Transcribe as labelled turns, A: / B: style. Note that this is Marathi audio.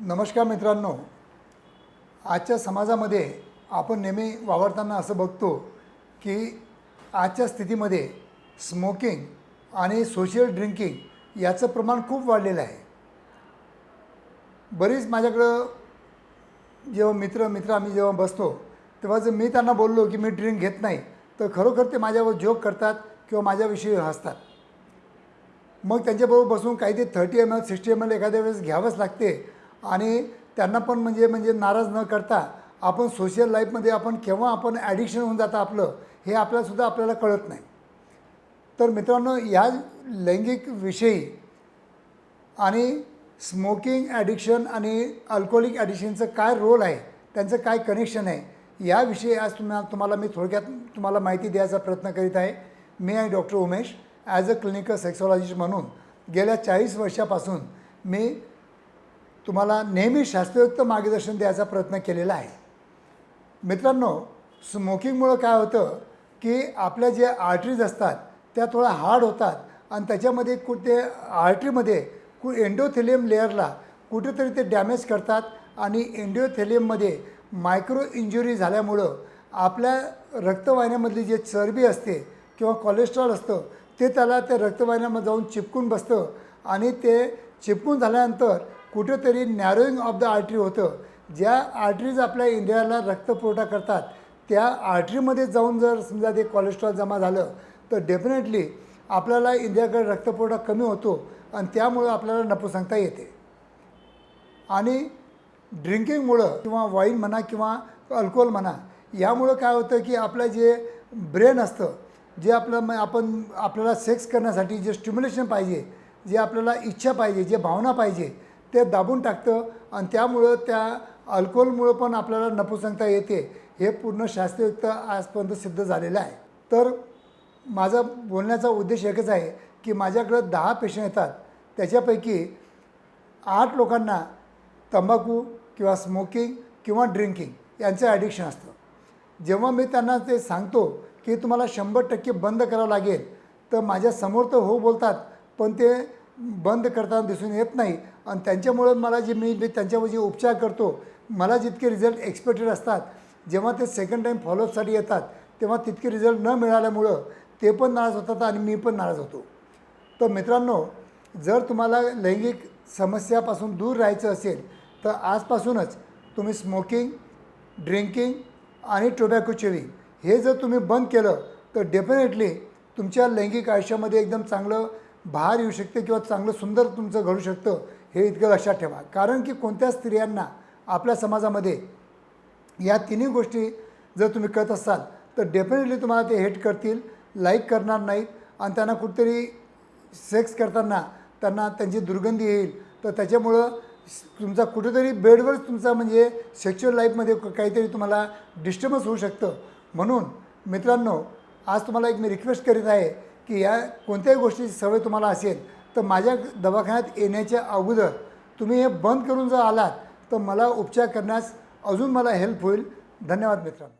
A: नमस्कार मित्रांनो आजच्या समाजामध्ये आपण नेहमी वावरताना असं बघतो की आजच्या स्थितीमध्ये स्मोकिंग आणि सोशल ड्रिंकिंग याचं प्रमाण खूप वाढलेलं आहे. बरीच माझ्याकडं जेव्हा मित्र मित्र आम्ही जेव्हा बसतो तेव्हा जर मी त्यांना बोललो की मी ड्रिंक घेत नाही तर खरोखर ते माझ्यावर जोक करतात किंवा माझ्याविषयी हसतात. मग त्यांच्याबरोबर बसून काही ते thirty M L sixty M L एखाद्या वेळेस घ्यावंच लागते आणि त्यांना पण म्हणजे म्हणजे नाराज न करता आपण सोशल लाईफमध्ये आपण केव्हा आपण ॲडिक्शन होऊन जातं आपलं हे आपल्यालासुद्धा आपल्याला कळत नाही. तर मित्रांनो या लैंगिक विषयी आणि स्मोकिंग ॲडिक्शन आणि अल्कोहोलिक ॲडिक्शनचं काय रोल आहे त्यांचं काय कनेक्शन आहे याविषयी आज तुम्हाला तुम्हाला मी थोडक्यात तुम्हाला माहिती द्यायचा प्रयत्न करीत आहे. मी आहे doctor Umesh. As a clinical sexologist म्हणून गेल्या चाळीस वर्षापासून मी तुम्हाला नेहमी शास्त्रयुक्त मार्गदर्शन द्यायचा प्रयत्न केलेला आहे. मित्रांनो स्मोकिंगमुळं काय होतं की आपल्या जे आर्टरीज असतात त्या थोड्या हार्ड होतात आणि त्याच्यामध्ये कुठे आर्टरीमध्ये कु एंडोथेलियम लेअरला कुठेतरी ते डॅमेज करतात आणि एंडिओथेलियममध्ये मायक्रो इंजुरी झाल्यामुळं आपल्या रक्तवाहिन्यामधली जे चरबी असते किंवा कोलेस्ट्रॉल असतं ते त्याला त्या रक्तवाहिन्यामध्ये जाऊन चिपकून बसतं आणि ते चिपकून झाल्यानंतर कुठेतरी नॅरोईंग ऑफ द आर्टरी होतं. ज्या आर्टरीज आपल्या इंडियाला रक्तपुरवठा करतात त्या आर्टरीमध्ये जाऊन जर समजा ते कोलेस्ट्रॉल जमा झालं तर डेफिनेटली आपल्याला इंडियाकडे रक्तपुरवठा कमी होतो आणि त्यामुळं आपल्याला नपुसंगता येते. आणि ड्रिंकिंगमुळं किंवा वाईन म्हणा किंवा अल्कोहोल म्हणा यामुळं काय होतं की आपलं जे ब्रेन असतं जे आपलं म आपण आपल्याला सेक्स करण्यासाठी जे स्टिम्युलेशन पाहिजे जे आपल्याला इच्छा पाहिजे जे भावना पाहिजे ते दाबून टाकतं आणि त्यामुळं त्या अल्कोहोलमुळं पण आपल्याला नपुसंगता येते. हे पूर्ण शास्त्रयुक्त आजपर्यंत सिद्ध झालेलं आहे. तर माझा बोलण्याचा उद्देश एकच आहे की माझ्याकडं दहा पेशंट येतात. त्याच्यापैकी आठ लोकांना तंबाखू किंवा स्मोकिंग किंवा ड्रिंकिंग यांचं ॲडिक्शन असतं. जेव्हा मी त्यांना ते सांगतो की तुम्हाला शंभर टक्के बंद करावं लागेल तर माझ्यासमोर तर हो बोलतात पण ते बंद करताना दिसून येत नाही. आणि त्यांच्यामुळं मला जे मी त्यांच्यावर जे उपचार करतो मला जितके रिझल्ट एक्सपेक्टेड असतात जेव्हा ते सेकंड टाईम फॉलोअपसाठी येतात तेव्हा तितके रिझल्ट न मिळाल्यामुळं ते पण नाराज होतात आणि मी पण नाराज होतो. तर मित्रांनो जर तुम्हाला लैंगिक समस्यापासून दूर राहायचं असेल तर आजपासूनच तुम्ही स्मोकिंग ड्रिंकिंग आणि टोबॅको चेविंग हे जर तुम्ही बंद केलं तर डेफिनेटली तुमच्या लैंगिक आयुष्यामध्ये एकदम चांगलं बहार येऊ शकते किंवा चांगलं सुंदर तुमचं घडू शकतं हे इतकं लक्षात ठेवा. कारण की कोणत्या स्त्रियांना आपल्या समाजामध्ये या तिन्ही गोष्टी जर तुम्ही करत असाल तर डेफिनेटली तुम्हाला ते हेट करतील लाईक करणार नाहीत आणि त्यांना कुठेतरी सेक्स करताना त्यांना त्यांची दुर्गंधी येईल. तर त्याच्यामुळं तुमचा कुठेतरी बेडवरच तुमचा म्हणजे सेक्च्युअल लाईफमध्ये काहीतरी तुम्हाला डिस्टर्बन्स होऊ शकतं. म्हणून मित्रांनो आज तुम्हाला एक मी रिक्वेस्ट करीत आहे की या कोणत्याही गोष्टीची सवय तुम्हाला असेल तर माझ्या दवाखान्यात येण्याच्या अगोदर तुम्ही हे बंद करून जर आलात तर मला उपचार करण्यास अजून मला हेल्प होईल. धन्यवाद मित्रांनो.